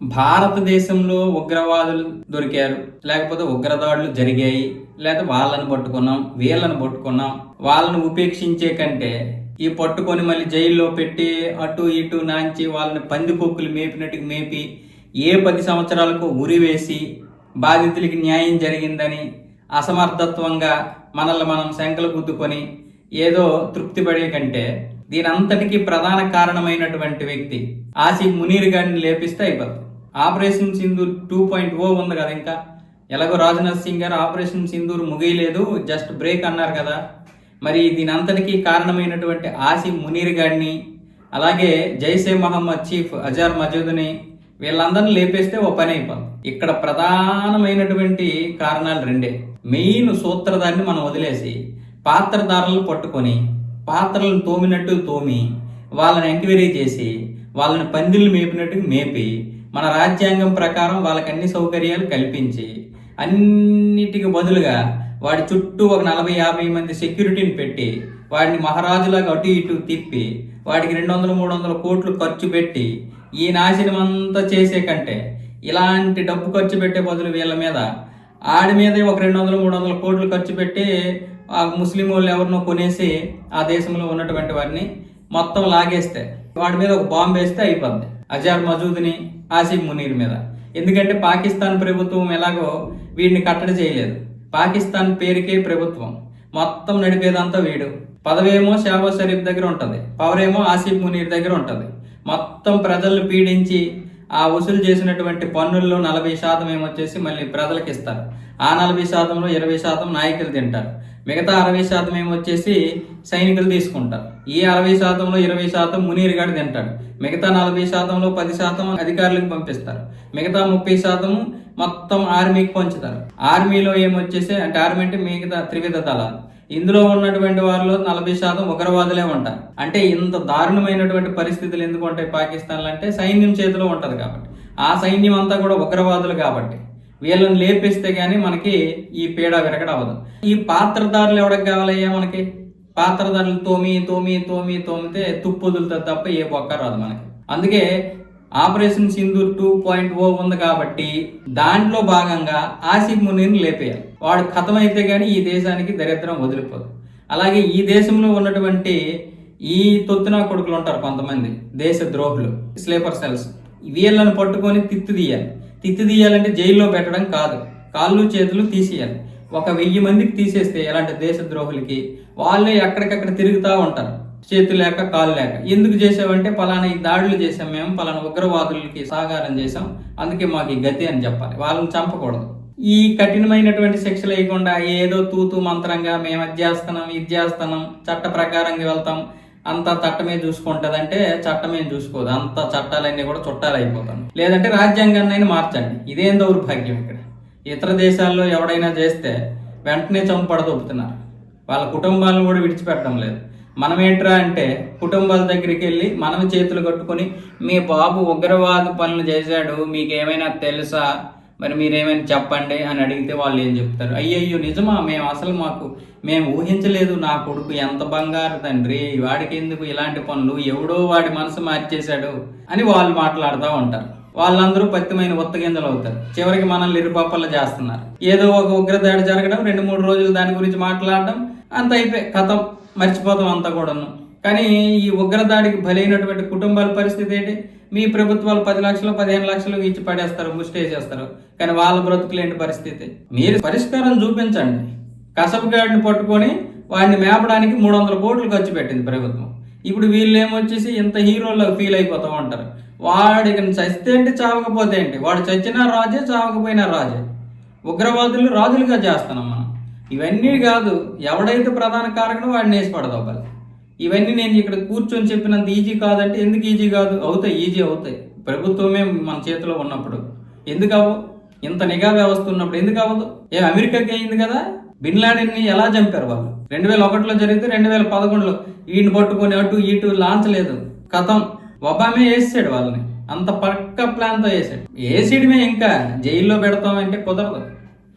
భారతదేశంలో ఉగ్రవాదులు దొరికారు. లేకపోతే ఉగ్రదాడులు జరిగాయి. లేకపోతే వాళ్ళని పట్టుకున్నాం వీళ్ళని పట్టుకున్నాం. వాళ్ళని ఉపేక్షించే కంటే ఈ పట్టుకొని మళ్ళీ జైల్లో పెట్టి అటు ఇటు నాంచి వాళ్ళని పందికొక్కులు మేపినట్టుకు మేపి ఏ పది సంవత్సరాలకు ఉరివేసి బాధితులకి న్యాయం జరిగిందని అసమర్థత్వంగా మనల్ని మనం శంకలు గుద్దుకొని ఏదో తృప్తి పడే కంటే దీని అంతటికి ప్రధాన కారణమైనటువంటి వ్యక్తి ఆసిఫ్ మునీర్ గారిని లేపిస్తే అయిపోతుంది. Operation Sindoor two point O ఉంది కదా ఇంకా. ఎలాగో రాజ్నాథ్ సింగ్ గారు ఆపరేషన్ సింధూర్ ముగియలేదు జస్ట్ బ్రేక్ అన్నారు కదా. మరి దీని అంతటికీ కారణమైనటువంటి ఆసిఫ్ మునీర్ గారిని అలాగే జైసే మహమ్మద్ చీఫ్ అజార్ మజూద్ని వీళ్ళందరిని లేపేస్తే ఓ పని అయిపోతుంది. ఇక్కడ ప్రధానమైనటువంటి కారణాలు రెండే. మెయిన్ సూత్రధారిని మనం వదిలేసి పాత్రధారలు పట్టుకొని పాత్రలను తోమినట్టు తోమి వాళ్ళని ఎంక్వైరీ చేసి వాళ్ళని పందిళ్ళు మేపినట్టు మేపి మన రాజ్యాంగం ప్రకారం వాళ్ళకి అన్ని సౌకర్యాలు కల్పించి అన్నిటికి బదులుగా వాడి చుట్టూ ఒక నలభై యాభై మంది సెక్యూరిటీని పెట్టి వాడిని మహారాజులాగా అటు ఇటు తిప్పి వాడికి రెండు వందలు మూడు వందల కోట్లు ఖర్చు పెట్టి ఈ నాశనం అంతా చేసే కంటే ఇలాంటి డబ్బు ఖర్చు పెట్టే బదులు వీళ్ళ మీద ఆడి మీదే ఒక రెండు వందల మూడు వందల కోట్లు ఖర్చు పెట్టి ఆ ముస్లిం వాళ్ళు ఎవరినో కొనేసి ఆ దేశంలో ఉన్నటువంటి వారిని మొత్తం లాగేస్తే వాడి మీద ఒక బాంబు వేస్తే అయిపోద్ది. అజార్ మజూద్ని ఆసిఫ్ మునీర్ మీద. ఎందుకంటే పాకిస్తాన్ ప్రభుత్వం ఎలాగో వీడిని కట్టడి చేయలేదు. పాకిస్తాన్ పేరుకే ప్రభుత్వం. మొత్తం నడిపేదంతా వీడు. పదవేమో షాబాజ్ షరీఫ్ దగ్గర ఉంటుంది. పవర్ ఏమో ఆసిఫ్ మునీర్ దగ్గర ఉంటుంది. మొత్తం ప్రజలను పీడించి ఆ వసూలు చేసినటువంటి పన్నుల్లో నలభై శాతం ఏమొచ్చేసి మళ్ళీ ప్రజలకు ఇస్తారు ఆ నలభై శాతంలో ఇరవై శాతం నాయకులు తింటారు. మిగతా అరవై శాతం ఏమొచ్చేసి సైనికులు తీసుకుంటారు. ఈ అరవై శాతంలో ఇరవై శాతం మునీరుగాడు తింటాడు. మిగతా నలభై శాతంలో పది శాతం అధికారులకు పంపిస్తారు. మిగతా ముప్పై శాతం మొత్తం ఆర్మీకి పంచుతారు. ఆర్మీలో ఏమొచ్చేసి అంటే ఆర్మీ అంటే మిగతా త్రివిధ దళాలు. ఇందులో ఉన్నటువంటి వారిలో నలభై శాతం ఉగ్రవాదులే ఉంటారు. అంటే ఇంత దారుణమైనటువంటి పరిస్థితులు ఎందుకు ఉంటాయి పాకిస్తాన్లో అంటే సైన్యం చేతిలో ఉంటుంది కాబట్టి. ఆ సైన్యం అంతా కూడా ఉగ్రవాదులు కాబట్టి. వీళ్ళని లేపిస్తే కానీ మనకి ఈ పీడ విరగడ అవ్వదు. ఈ పాత్రదారులు ఎవరికి కావాలయ్యా మనకి? పాత్రదారులు తోమి తోమి తోమి తోమితే తుప్పు వదులుతుంది తప్ప ఏ బొక్క రాదు మనకి. అందుకే operation Sindoor two point O ఉంది కాబట్టి దాంట్లో భాగంగా ఆసిఫ్ మునీర్ని లేపేయాలి. వాడు కథమైతే కానీ ఈ దేశానికి దరిద్రం వదిలిపోదు. అలాగే ఈ దేశంలో ఉన్నటువంటి ఈ తొత్తున కొడుకులు ఉంటారు కొంతమంది దేశ ద్రోహులు స్లీపర్ సెల్స్. వీళ్ళని పట్టుకొని తిత్తి తీయాలి. తిత్తి తీయాలంటే జైల్లో పెట్టడం కాదు. కాళ్ళు చేతులు తీసేయాలి. ఒక వెయ్యి మందికి తీసేస్తే ఎలాంటి దేశ ద్రోహులకి వాళ్ళే ఎక్కడికక్కడ తిరుగుతూ ఉంటారు. చేతులు లేక కాళ్ళు లేక. ఎందుకు చేసావంటే పలానా ఈ దాడులు చేసాం మేము పలానా ఉగ్రవాదులకి సహకారం చేసాం అందుకే మాకు ఈ గతి అని చెప్పాలి. వాళ్ళని చంపకూడదు. ఈ కఠినమైనటువంటి శిక్షలు వేయకుండా ఏదో తూతూ మంత్రంగా మేము అది చేస్తున్నాం ఇది చేస్తున్నాం చట్ట ప్రకారంగా వెళ్తాం. అంత చట్టమే చూసుకుంటుంది అంటే చట్టమే చూసుకోదు. అంత చట్టాలన్నీ కూడా చుట్టాలు అయిపోతాను లేదంటే రాజ్యాంగాన్ని మార్చండి. ఇదేం దౌర్భాగ్యం ఇక్కడ? ఇతర దేశాల్లో ఎవడైనా చేస్తే వెంటనే చంపడదొప్పుతున్నారు వాళ్ళ కుటుంబాలను కూడా విడిచిపెట్టడం లేదు. మనం ఏంట్రా అంటే కుటుంబాల దగ్గరికి వెళ్ళి మనం చేతులు కట్టుకొని మీ బాబు ఉగ్రవాద పనులు చేశాడు మీకేమైనా తెలుసా? మరి మీరేమైనా చెప్పండి అని అడిగితే వాళ్ళు ఏం చెప్తారు? అయ్యయ్యో నిజమా? మేము అసలు మాకు మేము ఊహించలేదు నా కొడుకు ఎంత బంగారు తండ్రి వాడికి ఎందుకు ఇలాంటి పనులు ఎవడో వాడి మనసు మార్చేశాడు అని వాళ్ళు మాట్లాడుతూ ఉంటారు. వాళ్ళందరూ పత్తిమైన ఉత్తగింజలు అవుతారు. చివరికి మనల్ని ఇరుపప్పలు చేస్తున్నారు. ఏదో ఒక ఉగ్రదాడి జరగడం రెండు మూడు రోజులు దాని గురించి మాట్లాడడం అంత అయిపోయి కథం మర్చిపోతాం అంతా కూడాను. కానీ ఈ ఉగ్రదాడికి బలైనటువంటి కుటుంబాల పరిస్థితి ఏంటి? మీ ప్రభుత్వాలు పది లక్షలు పదిహేను లక్షలు ఇచ్చి పడేస్తారు ముష్టి చేస్తారు. కానీ వాళ్ళ బ్రతుకులేంటి పరిస్థితి? మీరు పరిష్కారం చూపించండి. కసబుగాడిని పట్టుకొని వాడిని మేపడానికి మూడు వందల కోట్లు ఖర్చు పెట్టింది ప్రభుత్వం. ఇప్పుడు వీళ్ళు ఏమొచ్చేసి ఇంత హీరోలో ఫీల్ అయిపోతూ ఉంటారు. వాడికి చస్తే ఏంటి చావకపోతే ఏంటి? వాడు చచ్చినా రాజే చావకపోయినా రాజే. ఉగ్రవాదులు రాజులుగా చేస్తున్నాం మనం. ఇవన్నీ కాదు ఎవడైతే ప్రధాన కారకుడు వాడిని వేసి పడదవ్వాలి ఇవన్నీ నేను ఇక్కడ కూర్చొని చెప్పినంత ఈజీ కాదంటే ఎందుకు ఈజీ కాదు? అవుతాయి ఈజీ అవుతాయి. ప్రభుత్వమే మన చేతిలో ఉన్నప్పుడు. ఎందుకు అవ్వవు ఇంత నిఘా వ్యవస్థ ఉన్నప్పుడు ఎందుకు అవ్వదు? ఏ అమెరికాకి అయింది కదా? బిన్ లాడెన్ని ఎలా చంపారు వాళ్ళు? రెండు వేల ఒకటిలో జరిగితే రెండు వేల పదకొండులో వీడిని పట్టుకొని అటు ఇటు లాంచ్ లేదు. కథం. ఒబామే వేసాడు వాళ్ళని. అంత పక్క ప్లాన్తో వేసాడు వేసేయడమే ఇంకా. జైల్లో పెడతామంటే కుదరదు.